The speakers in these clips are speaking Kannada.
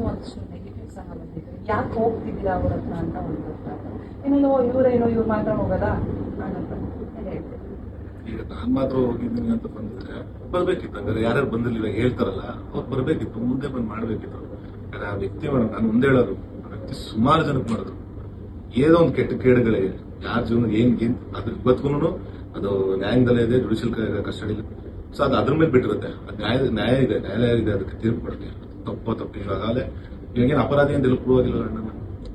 ಒಂದಷ್ಟು ನೆಗೆಟಿವ್ ಸಹ ಬಂದಿದೆ. ಯಾಕೆ ಹೋಗ್ತಿದ್ದೀರಾ ಅವ್ರ ಹತ್ರ ಅಂತ ಒಂದು ಇನ್ನೇನೋ ಇವರೇನೋ ಇವ್ರು ಮಾತ್ರ ಹೋಗಲ್ಲ ಅನ್ನೋದು ಹೇಳ್ತೀನಿ ಈಗ ನಾನು ಮಾತ್ರ ಹೋಗಿದ್ದೀನಿ ಅಂತ ಬಂದಿದ್ರೆ ಬರ್ಬೇಕಿತ್ತು. ಅಂದ್ರೆ ಯಾರ್ಯಾರು ಬಂದಿರ್ಲಿಲ್ಲ ಹೇಳ್ತಾರಲ್ಲ, ಅವ್ರು ಬರ್ಬೇಕಿತ್ತು. ಮುಂದೆ ಬಂದು ಮಾಡ್ಬೇಕಿತ್ತು. ಯಾಕಂದ್ರೆ ಆ ವ್ಯಕ್ತಿ ಮೇಡಮ್ ನಾನು ಮುಂದೆ ಹೇಳೋದು, ಆ ವ್ಯಕ್ತಿ ಸುಮಾರು ಜನಕ್ಕೆ ಮಾಡಿದ್ರು ಏನೋ ಒಂದು ಕೆಟ್ಟ ಕೇಡುಗಳೇ, ಯಾರ ಜೀವನ ಏನ್ ಏನ್ ಅದ್ರ ಇವತ್ಗೂ ಅದು ನ್ಯಾಯಾಂಗದಲ್ಲೇ ಇದೆ ಜುಡಿಷಿಯಲ್ ಕಸ್ಟಡಿ ಸೊ ಅದು ಅದ್ರ ಮೇಲೆ ಬಿಟ್ಟಿರುತ್ತೆ. ನ್ಯಾಯ ನ್ಯಾಯ ಇದೆ, ನ್ಯಾಯಾಲಯ ಇದೆ, ಅದಕ್ಕೆ ತೀರ್ಪು ಕೊಡುತ್ತೆ ತಪ್ಪ ತಪ್ಪು ಇವಾಗಲೇ ಇವಾಗೇನು ಅಪರಾಧಿ ಅಂತ ತಿಳ್ಕೊಳ್ಳೋದಿಲ್ಲ ಅಣ್ಣ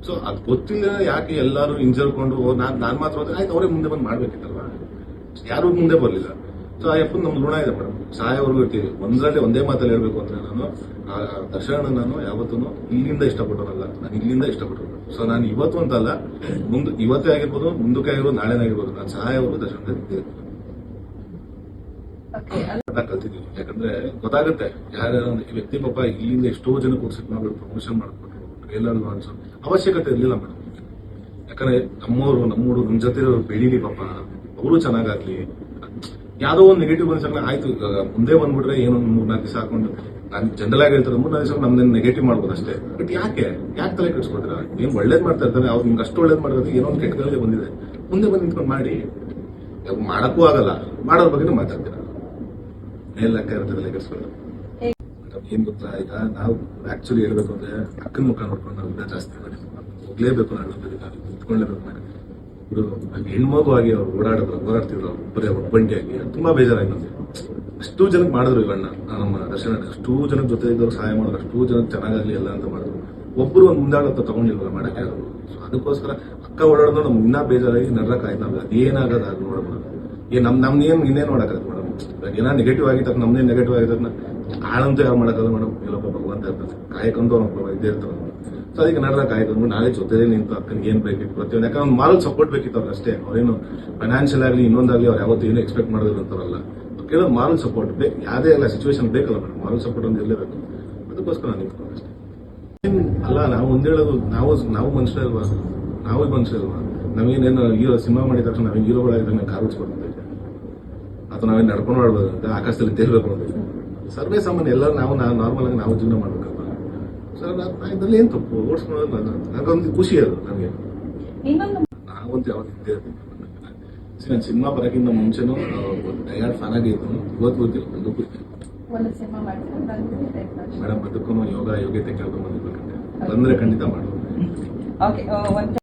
ಸೊ ಅದು ಗೊತ್ತಿಲ್ಲ, ಯಾಕೆ ಎಲ್ಲರೂ ಇಂಜರ್ಕೊಂಡು ನಾನು ನಾನು ಮಾತ್ರ ಹೋದ್ರೆ ಆಯ್ತು, ಅವರೇ ಮುಂದೆ ಬಂದು ಮಾಡ್ಬೇಕಿತ್ತಲ್ವಾ? ಯಾರು ಮುಂದೆ ಬರಲಿಲ್ಲ. ಸೊ ಆ ಎಫ್ ನಮ್ಮ ಋಣ ಇದೆ ಮೇಡಮ್. ಸಹಾಯವರೆಗೂ ಇರ್ತೀವಿ. ಒಂದರಲ್ಲಿ ಒಂದೇ ಮಾತಲ್ಲಿ ಹೇಳ್ಬೇಕು ಅಂದ್ರೆ ನಾನು, ಆ ದರ್ಶನ ನಾನು ಯಾವತ್ತೂ ಇಲ್ಲಿಂದ ಇಷ್ಟಪಟ್ಟವರಲ್ಲ ನಾನು ಇಲ್ಲಿಂದ ಇಷ್ಟಪಟ್ಟವರು ಸೊ ನಾನು ಇವತ್ತು ಅಂತಲ್ಲ, ಮುಂದೆ ಇವತ್ತೇ ಆಗಿರ್ಬೋದು, ಮುಂದಕ್ಕೆ ಆಗಿರ್ಬೋದು ನಾಳೆನೇ ಆಗಿರ್ಬೋದು ನಾನು ಸಹಾಯವರು ದರ್ಶನ ಕಲ್ತಿದ್ದೀವಿ ಯಾಕಂದ್ರೆ ಗೊತ್ತಾಗುತ್ತೆ, ಯಾರ್ಯಾರ ವ್ಯಕ್ತಿ ಪಾಪ ಇಲ್ಲಿಂದ ಎಷ್ಟೋ ಜನ ಕೊಡ್ಸಿದ್ ನಾವು ಪ್ರಮೋಷನ್ ಮಾಡ್ಕೊಟ್ಟು ಟ್ರೇಲರ್ ಲಾಂಚ್ ಅವಶ್ಯಕತೆ ಇರಲಿಲ್ಲ ಮೇಡಮ್ ಯಾಕಂದ್ರೆ ನಮ್ಮವರು ನಮ್ಮೂರು, ನಮ್ಮ ಜೊತೆ ಬೆಳೀಲಿ ಪಾಪ. ಅವರು ಚೆನ್ನಾಗಾಗ್ಲಿ. ಯಾವುದೋ ಒಂದು ನೆಗೆಟಿವ್ ಬಂದ ಆಯ್ತು. ಮುಂದೆ ಬಂದ್ಬಿಟ್ರೆ ಏನೋ ಮೂರ್ನಾಲ್ಕು ದಿವಸ ಹಾಕೊಂಡು, ನಾನು ಜನರಲ್ ಆಗಿ ಹೇಳ್ತಾರೆ, ಮೂರ್ನಾಲ್ಕು ದಿವಸ ನಮ್ದೇನು ನೆಗೆಟಿವ್ ಮಾಡ್ಬೋದು ಅಷ್ಟೇ. ಬಟ್ ಯಾಕೆ? ಯಾಕೆ ತಲೆ ಕೆಡಿಸ್ಕೊತೀರಾ ಏನ್ ಒಳ್ಳೇದ್ ಮಾಡ್ತಾ ಇರ್ತಾರೆ, ಅವ್ರು ನಿಮ್ಗೆ ಅಷ್ಟು ಒಳ್ಳೇದು ಮಾಡಿದ್ರೆ ಏನೋ ಒಂದು ಕೆಟ್ಟದಲ್ಲಿ ಬಂದಿದೆ. ಮುಂದೆ ಬಂದು ನಿಂತ್ಕೊಂಡು ಮಾಡಿ. ಮಾಡಕ್ಕೂ ಆಗಲ್ಲ. ಮಾಡೋದ್ರ ಬಗ್ಗೆ ಮಾತಾಡ್ತೀರಾ? ಮೇಲ್ ಲೆಕ್ಕ ಇರುತ್ತೆ ತಲೆ ಕೆಡಿಸ್ಕೊಳ್ಳೋದು ಏನ್ ಗೊತ್ತಾ, ಈಗ ನಾವು ಆಕ್ಚುಲಿ ಹೇಳ್ಬೇಕು ಅಂದ್ರೆ ಅಕ್ಕನ ಮುಖ ನೋಡ್ಕೊಂಡು ನಾವು ಜಾಸ್ತಿ ಮಾಡಿ ಹೋಗ್ಲೇಬೇಕು ನಾನು ಕುತ್ಕೊಳ್ಳೇಬೇಕು ನಾನು ಇವರು ಹೆಣ್ಮಗು ಆಗಿ ಅವ್ರು ಓಡಾಡಿದ್ರು ಓಡಾಡ್ತಿದ್ರು ಅವ್ರು ಬರೀ ಒಬ್ಬಂಟಿಯಾಗಿ ತುಂಬಾ ಬೇಜಾರಾಗಿ ನಮ್ಗೆ. ಅಷ್ಟು ಜನಕ್ಕೆ ಮಾಡಿದ್ರು ಇವಣ್ಣ ನಮ್ಮ ದರ್ಶನ ಅಷ್ಟು ಜನ ಜೊತೆ ಇದ್ದವ್ರು ಸಹಾಯ ಮಾಡಿದ್ರು ಅಷ್ಟು ಜನ ಚೆನ್ನಾಗಾಗ್ಲಿ ಎಲ್ಲ ಅಂತ ಮಾಡಿದ್ರು. ಒಬ್ಬರು ಒಂದು ಮುಂದಾಡತ್ತ ತಗೊಂಡಿಲ್ವಲ್ಲ ಮಾಡಕ್ಕೆ ಅವರು ಸೊ ಅದಕ್ಕೋಸ್ಕರ ಅಕ್ಕ ಓಡಾಡೋದು ನಮ್ಗೆ ಇನ್ನೂ ಬೇಜಾರಾಗಿ ನಡ್ರಕ್ ಆಯ್ತು. ನಮ್ಗೆ ಅದೇನಾಗದ ಅದು ನೋಡಬಾರ್ದು ಏನ್ ನಮ್ ನೇಮ್ ಇನ್ನೇನು ಇವಾಗ ಏನೋ ನೆಗೆಟಿವ್ ತಕ್ಕ ನಮ್ದೇ ನೆಗೆಟಿವ್ ಆಗಿದ್ದನ್ನ ಆಳಂತೂ ಯಾರು ಮಾಡಕ್ಕಲ್ಲ ಮೇಡಮ್ ಇಲ್ಲಪ್ಪ ಭಗವಂತ ಇರ್ತದೆ ಕಾಯಕಂತೂ ಅವ್ನು ಇದ್ದೇ ಇರ್ತಾನೆ ಸೊ ಅದಕ್ಕೆ ನಡ್ರ ಕಾಯ್ಕೊಂಡು ನಾಳೆ ಜೊತೆ ನಿಂತು ಅಕ್ಕನಿಗೆ ಏನು ಬೇಕಿತ್ತು ಪ್ರತಿಯೊಂದು ಯಾಕಂದ್ರೆ ಒಂದು ಮಾಲ್ ಸಪೋರ್ಟ್ ಬೇಕಿತ್ತು ಅವ್ರು ಅಷ್ಟೇ. ಅವ್ರೇನು ಫೈನಾನ್ಷಿಯಲ್ ಆಗಲಿ, ಇನ್ನೊಂದಾಗಲಿ ಅವ್ರು ಯಾವತ್ತೂ ಏನು ಎಕ್ಸ್ಪೆಕ್ಟ್ ಮಾಡಿದ್ರು ಅಂತಾರಲ್ಲ ಕೇಳೋದು ಮಾರಲ್ ಸಪೋರ್ಟ್ ಬೇಕು ಯಾವುದೇ ಎಲ್ಲ ಸಿಚುವೇಶನ್ ಬೇಕಲ್ಲ ಮೇಡಮ್ ಮಾರಲ್ ಸಪೋರ್ಟ್ ಒಂದು ಇರಲೇಬೇಕು. ಅದಕ್ಕೋಸ್ಕರ ನಾನು ನಿಂತ್ಕೊಂಡು ಅಷ್ಟೇ. ಅಲ್ಲ, ನಾವು ಒಂದೇಳೋದು ನಾವು ನಾವು ಮನುಷ್ಯ ಇಲ್ವಾ ನಾವು ಮನುಷ್ಯ ಇಲ್ವಾ ನಾವೇನೇನು ಹೀರೋ ಸಿನಿಮಾ ಮಾಡಿದ ತಕ್ಷಣ ನಾವೇನು ಹೀರೋಗಳಾಗಿದ್ದಾಗ ನಾವು ಕಾರ್ ಓಡಿಸ್ಕೊಡ್ತೀವಿ ಅಥವಾ ನಾವೇನು ನಡ್ಕೊಂಡು ಮಾಡ್ಬೋದು ಅಂತ ಆಕಾಶದಲ್ಲಿ ತೇಲ್ಬೇಕು ಸರ್ವೇ ಸಾಮಾನ್ಯ ಎಲ್ಲರೂ ನಾವು ನಾವು ನಾರ್ಮಲ್ ಆಗಿ ನಾವು ಜೀವನ ಮಾಡ್ಬೇಕಲ್ಲ ಸರ್ ಇದರಲ್ಲಿ ಏನು ತಪ್ಪು? ಓಡಿಸ್ಕೊಳ್ಳೋದು ನನಗೊಂದು ಖುಷಿ ಅದು ನನಗೆ. ನಾವಂತೂ ಯಾವತ್ತು ಇದ್ದೇ ಇರ್ತೀವಿ. ನಾನು ಸಿನಿಮಾ ಬರೋಕ್ಕಿಂತ ಮುಂಚೆನೂ ಟಯರ್ಡ್ ಫ್ಯಾನ್ ಇದ್ದನು ಇವತ್ತು ಗೊತ್ತಿಲ್ಲ ಒಂದು ಖುಷಿ ಮೇಡಮ್ ಅದಕ್ಕೂ ಯೋಗ ಯೋಗ್ಯತೆ ಕೇಳ್ಕೊಂಡು ಬಂದಿರ್ಬೇಕಂತೆ ಬಂದ್ರೆ ಖಂಡಿತ ಮಾಡ್ಬೋದು